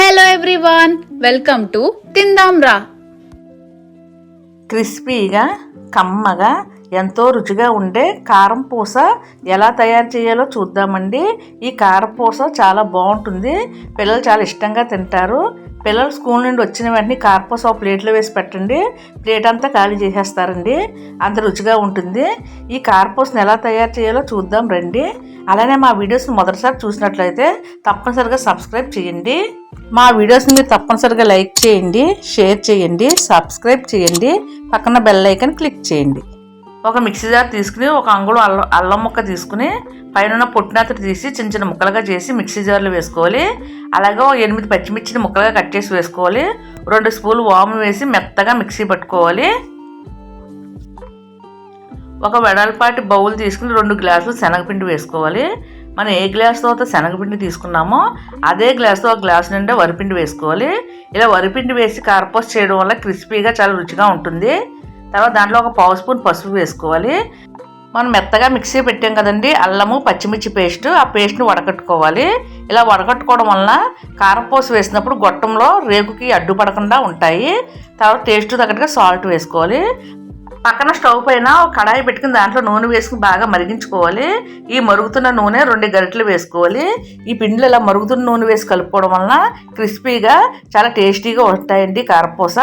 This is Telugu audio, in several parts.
హలో ఎవ్రీవన్ వెల్కమ్ టు తిందాం రా క్రిస్పీగా కమ్మగా ఎంతో రుచిగా ఉండే కారం పూస ఎలా తయారు చేయాలో చూద్దామండి. ఈ కారం పూస చాలా బాగుంటుంది. పిల్లలు చాలా ఇష్టంగా తింటారు. పిల్లలు స్కూల్ నుండి వచ్చిన వెంటనే కార్పూస ఒక ప్లేట్లో వేసి పెట్టండి. ప్లేట్ అంతా ఖాళీ చేసేస్తారండి. అంత రుచిగా ఉంటుంది. ఈ కార్పూసను ఎలా తయారు చేయాలో చూద్దాం రండి. అలానే మా వీడియోస్ని మొదటిసారి చూసినట్లయితే తప్పనిసరిగా సబ్స్క్రైబ్ చేయండి. మా వీడియోస్ని మీరు తప్పనిసరిగా లైక్ చేయండి షేర్ చేయండి సబ్స్క్రైబ్ చేయండి. పక్కన బెల్ ఐకన్ క్లిక్ చేయండి. ఒక మిక్సీ జార్ తీసుకుని ఒక అంగుళం అల్లం అల్లం ముక్క తీసుకుని పైన పొట్టినాతటి తీసి చిన్న చిన్న ముక్కలుగా చేసి మిక్సీ జార్లో వేసుకోవాలి. అలాగే ఒక ఎనిమిది పచ్చిమిర్చిని ముక్కలుగా కట్ చేసి వేసుకోవాలి. రెండు స్పూన్లు వాము వేసి మెత్తగా మిక్సీ పట్టుకోవాలి. ఒక వెడల్పాటి బౌల్ తీసుకుని రెండు గ్లాసులు శనగపిండి వేసుకోవాలి. మనం ఏ గ్లాస్తో అయితే శనగపిండి తీసుకున్నామో అదే గ్లాస్తో ఒక గ్లాస్ నిండా వరిపిండి వేసుకోవాలి. ఇలా వరిపిండి వేసి కార్పోస్ చేయడం వల్ల క్రిస్పీగా చాలా రుచిగా ఉంటుంది. తర్వాత దాంట్లో ఒక పావు స్పూన్ పసుపు వేసుకోవాలి. మనం మెత్తగా మిక్సీ పెట్టాం కదండి అల్లము పచ్చిమిర్చి పేస్ట్ ఆ పేస్ట్ని వడకట్టుకోవాలి. ఇలా వడకట్టుకోవడం వలన కారపూస వేసినప్పుడు గొట్టంలో రేకుకి అడ్డుపడకుండా ఉంటాయి. తర్వాత టేస్ట్ తగ్గట్టుగా సాల్ట్ వేసుకోవాలి. పక్కన స్టవ్ పైన ఒక కడాయి పెట్టుకుని దాంట్లో నూనె వేసుకుని బాగా మరిగించుకోవాలి. ఈ మరుగుతున్న నూనె రెండు గరిటెలు వేసుకోవాలి. ఈ పిండిలు ఇలా మరుగుతున్న నూనె వేసి కలుపుకోవడం వలన క్రిస్పీగా చాలా టేస్టీగా ఉంటాయండి కారపూస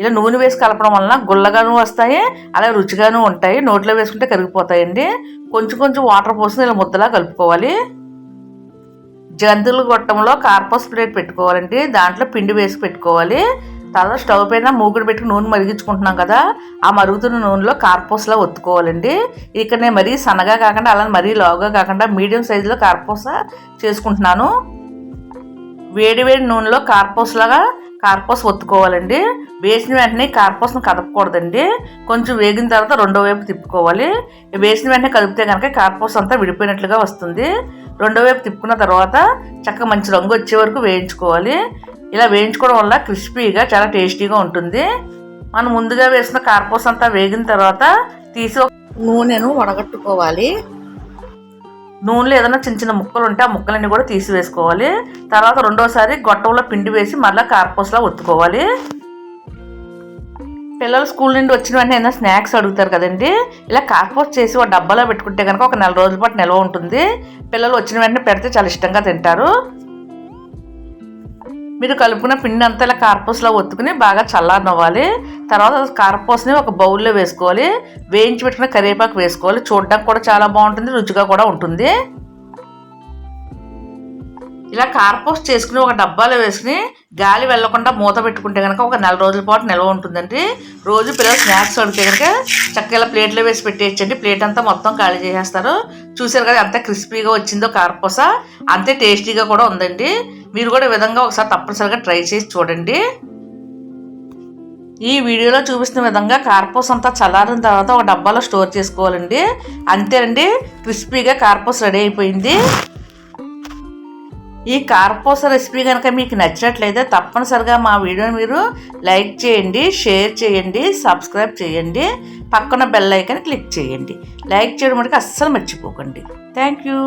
ఇలా నూనె వేసి కలపడం వలన గుల్లగాను వస్తాయి అలాగే రుచిగాను ఉంటాయి. నోట్లో వేసుకుంటే కరిగిపోతాయండి. కొంచెం కొంచెం వాటర్ పోసుకుని ఇలా ముద్దలా కలుపుకోవాలి. జంతువుల గొట్టంలో కార్పోస్ ప్లేట్ పెట్టుకోవాలండి. దాంట్లో పిండి వేసి పెట్టుకోవాలి. తర్వాత స్టవ్ పైన మూగుడు పెట్టుకుని నూనె మరిగించుకుంటున్నాం కదా ఆ మరుగుతున్న నూనెలో కార్పోస్లా ఒత్తుకోవాలండి. ఇక్కడ నేను మరీ సన్నగా కాకుండా అలా మరీ లావుగా కాకుండా మీడియం సైజులో కార్పోస చేసుకుంటున్నాను. వేడివేడి నూనెలో కార్పోస్ లాగా కార్పోస్ ఒత్తుకోవాలండి. వేసిన వెంటనే కార్పోస్ను కదపకూడదండి. కొంచెం వేగిన తర్వాత రెండో వైపు తిప్పుకోవాలి. వేసిన వెంటనే కదిపితే కనుక కార్పోస్ అంతా విడిపోయినట్లుగా వస్తుంది. రెండో వైపు తిప్పుకున్న తర్వాత చక్కగా మంచి రంగు వచ్చే వరకు వేయించుకోవాలి. ఇలా వేయించుకోవడం వల్ల క్రిస్పీగా చాలా టేస్టీగా ఉంటుంది. మనం ముందుగా వేసిన కార్పోస్ అంతా వేగిన తర్వాత తీసి నూనెను వడగట్టుకోవాలి. నూనెలో ఏదైనా చిన్న చిన్న ముక్కలు ఉంటే ఆ ముక్కలన్నీ కూడా తీసివేసుకోవాలి. తర్వాత రెండోసారి గొట్టంలో పిండి వేసి మళ్ళీ కారపూసలా ఒత్తుకోవాలి. పిల్లలు స్కూల్ నుండి వచ్చిన వెంటనే ఏదైనా స్నాక్స్ అడుగుతారు కదండి. ఇలా కార్పోస్ చేసి ఒక డబ్బాలో పెట్టుకుంటే కనుక ఒక నెల రోజుల పాటు నిల్వ ఉంటుంది. పిల్లలు వచ్చిన వెంటనే పెడితే చాలా ఇష్టంగా తింటారు. మీరు కలుపుకున్న పిండి అంతా ఇలా కార్పోస్లో ఒత్తుకుని బాగా చల్లారనివ్వాలి. తర్వాత కార్పోస్ని ఒక బౌల్లో వేసుకోవాలి. వేయించి పెట్టుకున్న కరివేపాకు వేసుకోవాలి. చూడడానికి కూడా చాలా బాగుంటుంది రుచిగా కూడా ఉంటుంది. ఇలా కార్పోస్ చేసుకుని ఒక డబ్బాలో వేసుకుని గాలి వెళ్ళకుండా మూత పెట్టుకుంటే కనుక ఒక నెల రోజుల పాటు నిల్వ ఉంటుందండి. రోజు పిల్లలు స్నాక్స్ వండితే కనుక చక్కగా ప్లేట్లో వేసి పెట్టేయచ్చండి. ప్లేట్ అంతా మొత్తం ఖాళీ చేసేస్తారు. చూసారు కదా ఎంత క్రిస్పీగా వచ్చిందో కార్పోస. అంతే టేస్టీగా కూడా ఉందండి. మీరు కూడా విధంగా ఒకసారి తప్పనిసరిగా ట్రై చేసి చూడండి. ఈ వీడియోలో చూపిస్తున్న విధంగా కార్పోస్ అంతా చల్లారిన తర్వాత ఒక డబ్బాలో స్టోర్ చేసుకోవాలండి. అంతేనండి క్రిస్పీగా కార్పోస్ రెడీ అయిపోయింది. ఈ కార్పోస రెసిపీ కనుక మీకు నచ్చినట్లయితే తప్పనిసరిగా మా వీడియోని మీరు లైక్ చేయండి షేర్ చేయండి సబ్స్క్రైబ్ చేయండి. పక్కన బెల్ ఐకన్ క్లిక్ చేయండి. లైక్ చేయడం మటుకు అస్సలు మర్చిపోకండి. Thank you.